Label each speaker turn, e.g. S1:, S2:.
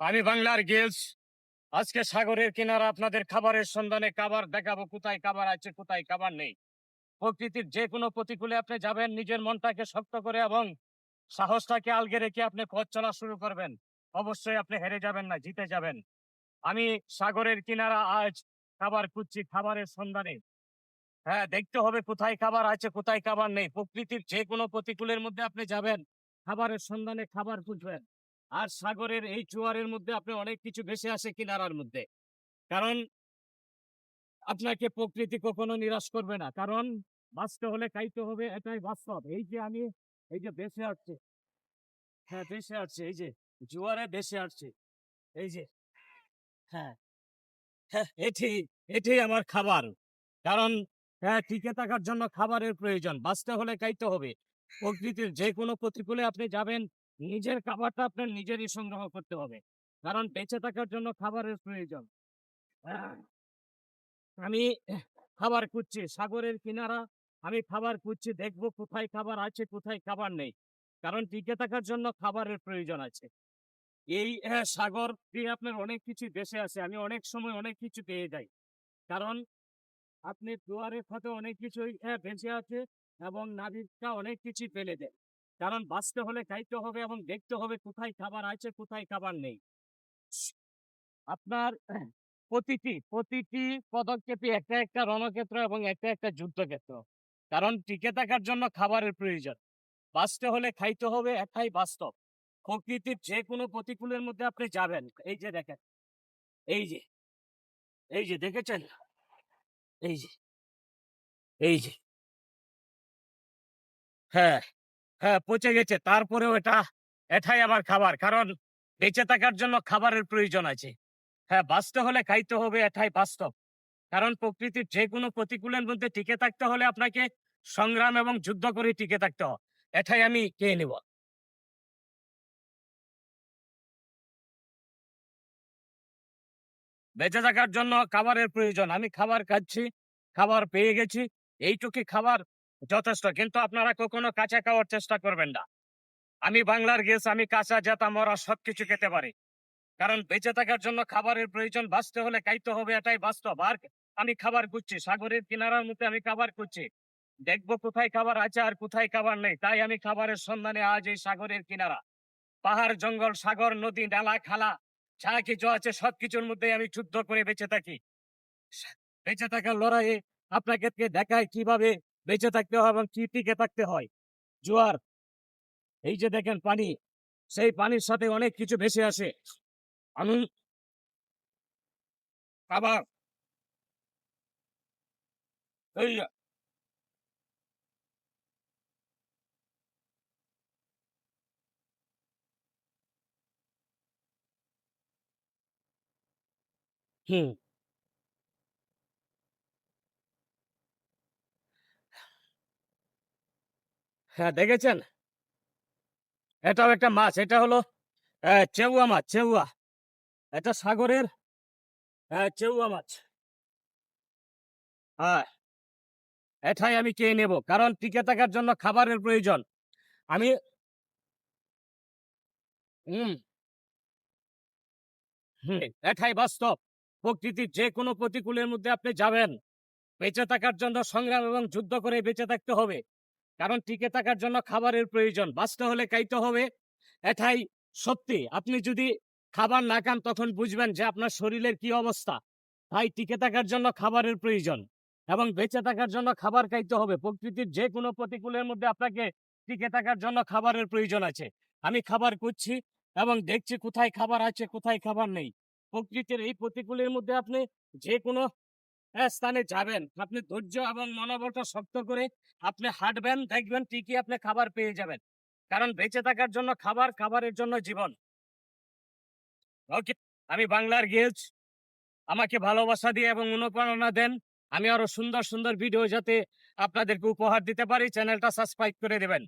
S1: আমি বাংলার গেলস। আজকে সাগরের কিনারা আপনাদের খাবারের সন্ধানে খাবার দেখাবো, কোথায় খাবার আছে, কোথায় খাবার নেই। প্রকৃতির যে কোনো প্রতিকূলে আপনি যাবেন, নিজের মনটাকে শক্ত করে এবং সাহসটাকে আলগে রেখে আপনি পথ চলা শুরু করবেন। অবশ্যই আপনি হেরে যাবেন না, জিতে যাবেন। আমি সাগরের কিনারা আজ খাবার খুঁজছি, খাবারের সন্ধানে। হ্যাঁ দেখতে হবে কোথায় খাবার আছে, কোথায় খাবার নেই। প্রকৃতির যে কোনো প্রতিকূলের মধ্যে আপনি যাবেন, খাবারের সন্ধানে খাবার খুঁজবেন। আর সাগরের এই জোয়ারের মধ্যে আপনি অনেক কিছু ভেসে আসে কিনারার মধ্যে। কারণ আপনাকে প্রকৃতি কখনো নিরাশ করবে না। কারণ বাঁচতে হলে খাইতে হবে, এটাই বাস্তব। এই যে আমি, এই যে বেঁচে আসছে। হ্যাঁ বেঁচে আসছে, এই যে জোয়ারে বেঁচে আসছে। এই যে হ্যাঁ হ্যাঁ এটি এটি আমার খাবার। কারণ হ্যাঁ টিকে থাকার জন্য খাবারের প্রয়োজন। বাঁচতে হলে খাইতে হবে। প্রকৃতির যে কোনো প্রতিকূলে আপনি যাবেন নিজের খাবারটা আপনার নিজেরই সংগ্রহ করতে হবে। কারণ বেঁচে থাকার জন্য খাবারের প্রয়োজন। আমি খাবার খুঁজছি সাগরের কিনারা আমি খাবার খুঁজছি দেখব কোথায় খাবার আছে কোথায় খাবার নেই। কারণ টিকে থাকার জন্য খাবারের প্রয়োজন আছে। এই আহ, সাগর দিয়ে আপনার অনেক কিছু বেঁচে আছে আমি অনেক সময় অনেক কিছু পেয়ে যাই। কারণ আপনি দুয়ারের সাথে অনেক কিছুই আহ, বেঁচে আছে এবং নাবিকটা অনেক কিছু ফেলে দেয়। কারণ বাঁচতে হলে খাইতে হবে এবং দেখতে হবে কোথায় খাবার আছে, কোথায় খাবার নেই। আপনার প্রতিটি প্রতিটি পদক্ষেপে একটা একটা রণক্ষেত্র এবং একটা একটা যুদ্ধক্ষেত্র। কারণ টিকে থাকার জন্য খাবারের প্রয়োজন। বাঁচতে হলে খাইতে হবে একাই বাস্তব। প্রকৃতির যে কোনো প্রতিকূলের মধ্যে আপনি যাবেন। এই যে দেখেন, এই যে এই যে দেখেছেন? এই যে এই যে। হ্যাঁ। হ্যাঁ পচে গেছে। তারপরেও এটা, এটাই আমার খাবার। কারণ বেঁচে থাকার জন্য খাবারের প্রয়োজন আছে। হ্যাঁ বাঁচতে হলে খাইতে হবে, এটাই বাস্তব। কারণ প্রকৃতির যে কোনো প্রতিকূলের মধ্যে টিকে থাকতে হলে আপনাকে সংগ্রাম এবং যুদ্ধ করে টিকে থাকতে হবে এটাই আমি কে নেব। বেঁচে থাকার জন্য খাবারের প্রয়োজন। আমি খাবার খাচ্ছি, খাবার পেয়ে গেছি। এইটুকি খাবার যথেষ্ট, কিন্তু আপনারা কখনো কাঁচা খাওয়ার চেষ্টা করবেন না। আমি বাংলার গেস, আমি কাঁচা, জাতা, মরা সবকিছু খেতে পারি। কারণ বেঁচে থাকার জন্য খাবারের প্রয়োজন, বাঁচতে হলে খাইতে হবে এটাই বাস্তব। আর আমি খাবার খুঁজছি, সাগরের কিনারার মধ্যে আমি খাবার খুঁজছি। দেখব কোথায় খাবার আছে আর কোথায় খাবার নেই। তাই আমি খাবারের সন্ধানে আজ এই সাগরের কিনারা। পাহাড়, জঙ্গল, সাগর, নদী, নালা, খালা, যা কিছু আছে সবকিছুর মধ্যে আমি যুদ্ধ করে বেঁচে থাকি। বেঁচে থাকার লড়াইয়ে আপনাকে দেখায় কীভাবে বেঁচে থাকতে হয় এবং কি টিকে থাকতে হয়? জোয়ার। এই যে দেখেন পানি, সেই পানির সাথে অনেক কিছু ভেসে আসে। আমি আবার হুম। হ্যাঁ দেখেছেন? এটাও একটা মাছ, এটা হলো চেউয়া মাছ, চেউয়া। এটা সাগরের চেউয়া মাছ। হ্যাঁ এটাই আমি কে নেব, কারণ টিকে থাকার জন্য খাবারের প্রয়োজন। আমি হুম। এটাই বাস্তব। প্রকৃতির যে কোনো প্রতিকূলের মধ্যে আপনি যাবেন। বেঁচে থাকার জন্য সংগ্রাম এবং যুদ্ধ করে বেঁচে থাকতে হবে। কারণ টিকে থাকার জন্য খাবারের প্রয়োজন। বাঁচতে হলে খাইতে হবে। এটাই সত্যি। আপনি যদি খাবার না খান, তখন বুঝবেন যে আপনার শরীরের কি অবস্থা। তাই টিকে থাকার জন্য খাবারের প্রয়োজন এবং বেঁচে থাকার জন্য খাবার খাইতে হবে। প্রকৃতির যে কোনো প্রতিকূলের মধ্যে আপনাকে টিকে থাকার জন্য খাবারের প্রয়োজন আছে। আমি খাবার খুঁজছি এবং দেখছি কোথায় খাবার আছে, কোথায় খাবার নেই। প্রকৃতির এই প্রতিকূলের মধ্যে আপনি যে কোনো স্থানে যাবেন। আপনি ধৈর্য এবং মনোবলটা শক্ত করে আপনি হাঁটবেন, দেখবেন ঠিকই আপনি খাবার পেয়ে যাবেন। কারণ বেঁচে থাকার জন্য খাবার, খাবারের জন্য জীবন। ওকে, আমি বাংলার গেলস। আমাকে ভালোবাসা দিয়ে এবং অনুপ্রেরণা দেন। আমি আরও সুন্দর সুন্দর ভিডিও যাতে আপনাদেরকে উপহার দিতে পারি, চ্যানেলটা সাবস্ক্রাইব করে দেবেন।